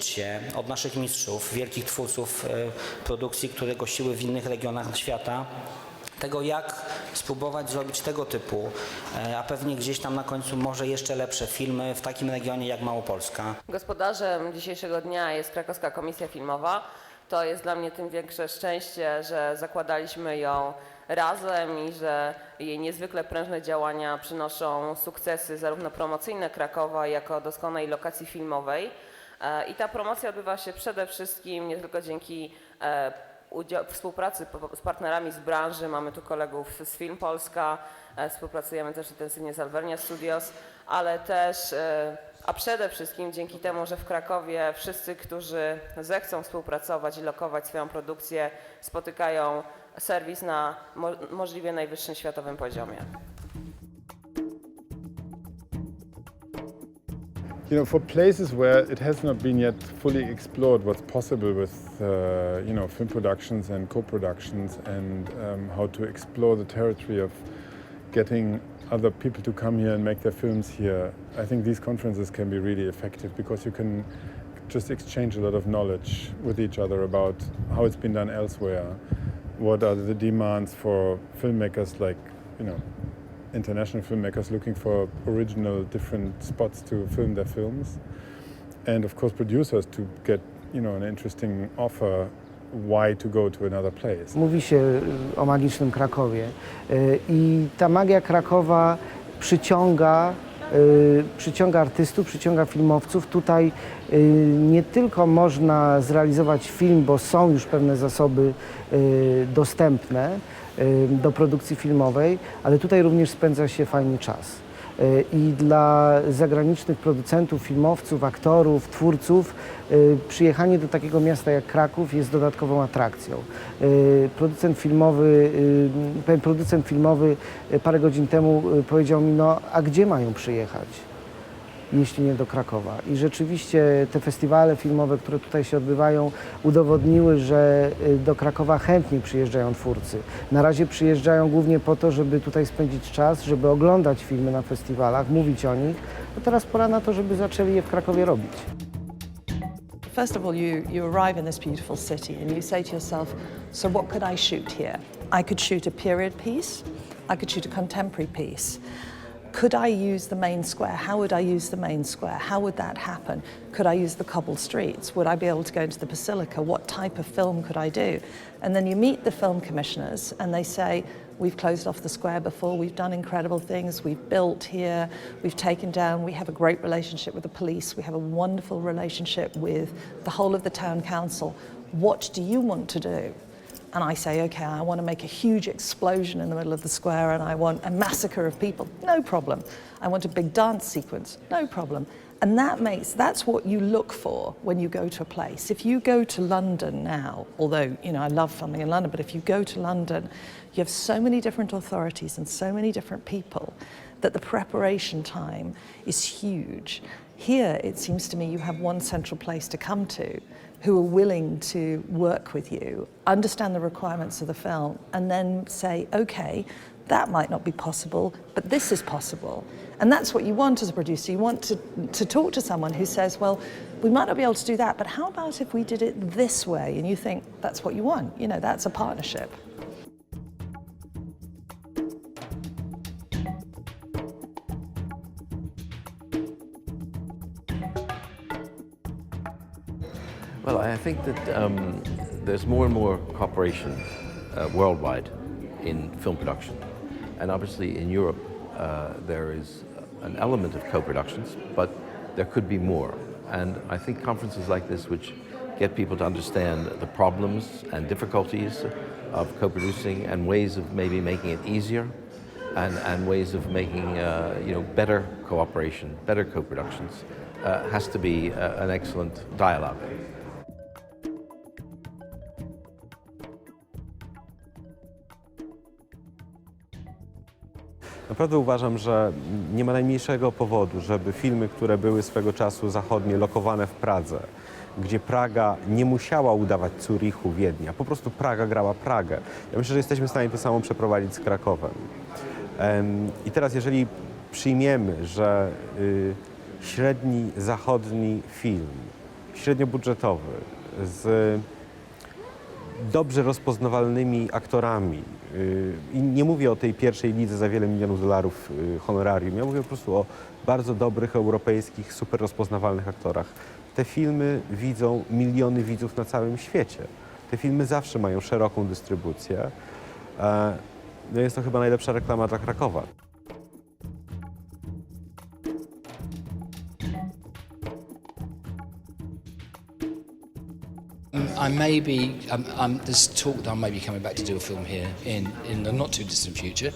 się od naszych mistrzów, wielkich twórców e, produkcji, które gościły w innych regionach świata, tego jak spróbować zrobić tego typu, e, a pewnie gdzieś tam na końcu może jeszcze lepsze filmy w takim regionie jak Małopolska. Gospodarzem dzisiejszego dnia jest Krakowska Komisja Filmowa. To jest dla mnie tym większe szczęście, że zakładaliśmy ją razem i że jej niezwykle prężne działania przynoszą sukcesy zarówno promocyjne Krakowa, jako doskonałej lokacji filmowej. E, I ta promocja odbywa się przede wszystkim nie tylko dzięki e, współpracy z partnerami z branży. Mamy tu kolegów z Film Polska, e, współpracujemy też intensywnie z Alvernia Studios, ale też, a przede wszystkim dzięki temu, że w Krakowie wszyscy, którzy zechcą współpracować i lokować swoją produkcję, spotykają serwis na mo- możliwie najwyższym światowym poziomie. You know, for places where it has not been yet fully explored what's possible with, uh, you know, film productions and co-productions and um, how to explore the territory of getting other people to come here and make their films here, I think these conferences can be really effective because you can just exchange a lot of knowledge with each other about how it's been done elsewhere, what are the demands for filmmakers like, you know, international filmmakers looking for original different spots to film their films. And of course producers to get you know an interesting offer why to go to another place. Mówi się y, o magicznym Krakowie. Y, i ta magia Krakowa przyciąga, y, przyciąga artystów, przyciąga filmowców. Tutaj nie tylko można zrealizować film, bo są już pewne zasoby dostępne do produkcji filmowej, ale tutaj również spędza się fajny czas. Y, I dla zagranicznych producentów, filmowców, aktorów, twórców y, przyjechanie do takiego miasta jak Kraków jest dodatkową atrakcją. Y, Producent filmowy, y, pewien producent filmowy y, parę godzin temu y, powiedział mi, no a gdzie mają przyjechać? Jeśli nie do Krakowa. I rzeczywiście te festiwale filmowe, które tutaj się odbywają, udowodniły, że y, do Krakowa chętniej przyjeżdżają twórcy. Na razie przyjeżdżają głównie po to, żeby tutaj spędzić czas, żeby oglądać filmy na festiwalach, mówić o nich. A teraz pora na to, żeby zaczęli je w Krakowie robić. First of all, you, you arrive in this beautiful city and you say to yourself, so what could I shoot here? I could shoot a period piece, I could shoot a contemporary piece. Could I use the main square? How would I use the main square? How would that happen? Could I use the cobbled streets? Would I be able to go into the basilica? What type of film could I do? And then you meet the film commissioners and they say, We've closed off the square before, we've done incredible things, we've built here, we've taken down, we have a great relationship with the police, we have a wonderful relationship with the whole of the town council. What do you want to do? And I say, okay, I want to make a huge explosion in the middle of the square and I want a massacre of people. No problem. I want a big dance sequence. No problem. And that makes, that's what you look for when you go to a place. If you go to London now, although, you know, I love filming in London, but if you go to London, you have so many different authorities and so many different people that the preparation time is huge. Here, it seems to me you have one central place to come to who are willing to work with you, understand the requirements of the film, and then say, okay, that might not be possible, but this is possible. And that's what you want as a producer. You want to, to talk to someone who says, well, we might not be able to do that, but how about if we did it this way? And you think that's what you want. You know, that's a partnership. Well, I think that um, there's more and more cooperation uh, worldwide in film production. And obviously in Europe, uh, there is an element of co-productions, but there could be more. And I think conferences like this, which get people to understand the problems and difficulties of co-producing and ways of maybe making it easier and, and ways of making uh, you know, better cooperation, better co-productions, uh, has to be uh, an excellent dialogue. Naprawdę uważam, że nie ma najmniejszego powodu, żeby filmy, które były swego czasu zachodnie lokowane w Pradze, gdzie Praga nie musiała udawać Zurichu, Wiednia, po prostu Praga grała Pragę. Ja myślę, że jesteśmy w stanie to samo przeprowadzić z Krakowem. Em, I teraz, jeżeli przyjmiemy, że y, średni zachodni film średniobudżetowy, z dobrze rozpoznawalnymi aktorami. y, I nie mówię o tej pierwszej lidze za wiele milionów dolarów y, honorarium. Ja mówię po prostu o bardzo dobrych, europejskich, super rozpoznawalnych aktorach. Te filmy widzą miliony widzów na całym świecie. Te filmy zawsze mają szeroką dystrybucję. E, No jest to chyba najlepsza reklama dla Krakowa. I may be, um, um, there's talk that I may be coming back to do a film here in, in the not too distant future,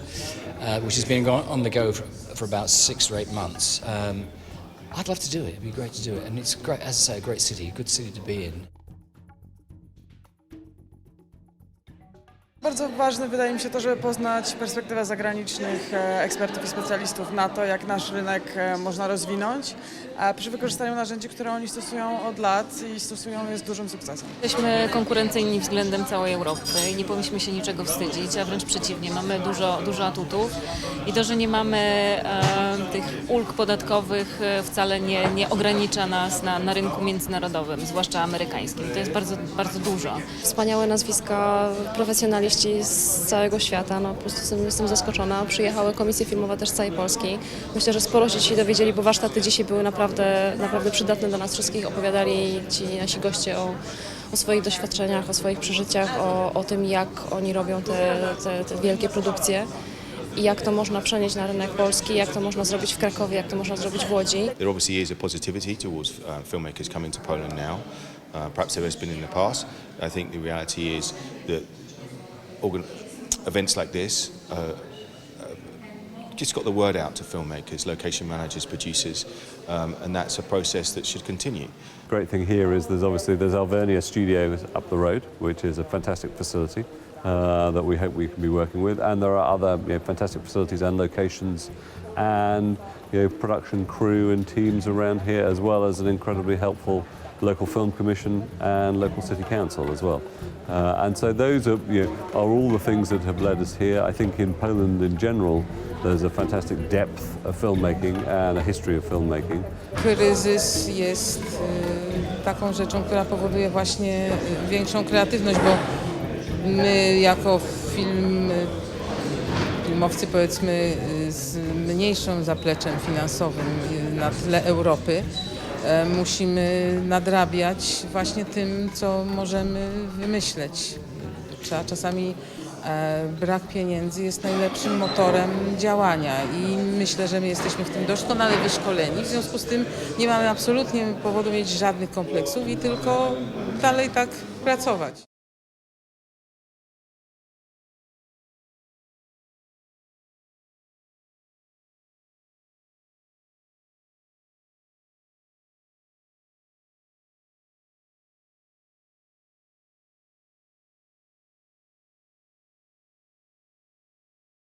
uh, which has been on, the go for, for about six or eight months. Um, I'd love to do it, it'd be great to do it. And it's great, as I say, a great city, a good city to be in. Bardzo ważne wydaje mi się to, żeby poznać perspektywę zagranicznych e, ekspertów i specjalistów na to, jak nasz rynek e, można rozwinąć przy wykorzystaniu narzędzi, które oni stosują od lat i stosują je z dużym sukcesem. Jesteśmy konkurencyjni względem całej Europy i nie powinniśmy się niczego wstydzić, a wręcz przeciwnie, mamy dużo, dużo atutów i to, że nie mamy e, tych ulg podatkowych e, wcale nie, nie ogranicza nas na, na rynku międzynarodowym, zwłaszcza amerykańskim. To jest bardzo, bardzo dużo. Wspaniałe nazwiska, profesjonaliści z całego świata. No, po prostu jestem zaskoczona. Przyjechały komisje filmowe też z całej Polski. Myślę, że sporo się dzisiaj dowiedzieli, bo warsztaty dzisiaj były naprawdę, naprawdę przydatne dla nas wszystkich. Opowiadali ci nasi goście o, o swoich doświadczeniach, o swoich przeżyciach, o, o tym, jak oni robią te, te, te wielkie produkcje i jak to można przenieść na rynek polski, jak to można zrobić w Krakowie, jak to można zrobić w Łodzi. There obviously is a positivity towards uh, filmmakers coming to Poland now. Uh, perhaps there has been in the past. I think the reality is that organ- events like this uh, uh, just got the word out to filmmakers, location managers, producers, um, and that's a process that should continue. great thing here is there's obviously there's Alvernia Studios up the road, which is a fantastic facility uh, that we hope we can be working with, and there are other you know, fantastic facilities and locations, and you know, production crew and teams around here, as well as an incredibly helpful local film commission and local city council as well. Uh, and so those are, you know, are all the things that have led us here. I think in Poland in general, there's a fantastic depth of filmmaking and a history of filmmaking. Kryzys jest y, taką rzeczą, która powoduje właśnie y, większą kreatywność, bo my jako film, filmowcy powiedzmy y, z mniejszym zapleczem finansowym y, na tle Europy musimy nadrabiać właśnie tym, co możemy wymyśleć. Trzeba czasami e, brak pieniędzy jest najlepszym motorem działania i myślę, że my jesteśmy w tym doskonale wyszkoleni. W związku z tym nie mamy absolutnie powodu mieć żadnych kompleksów i tylko dalej tak pracować.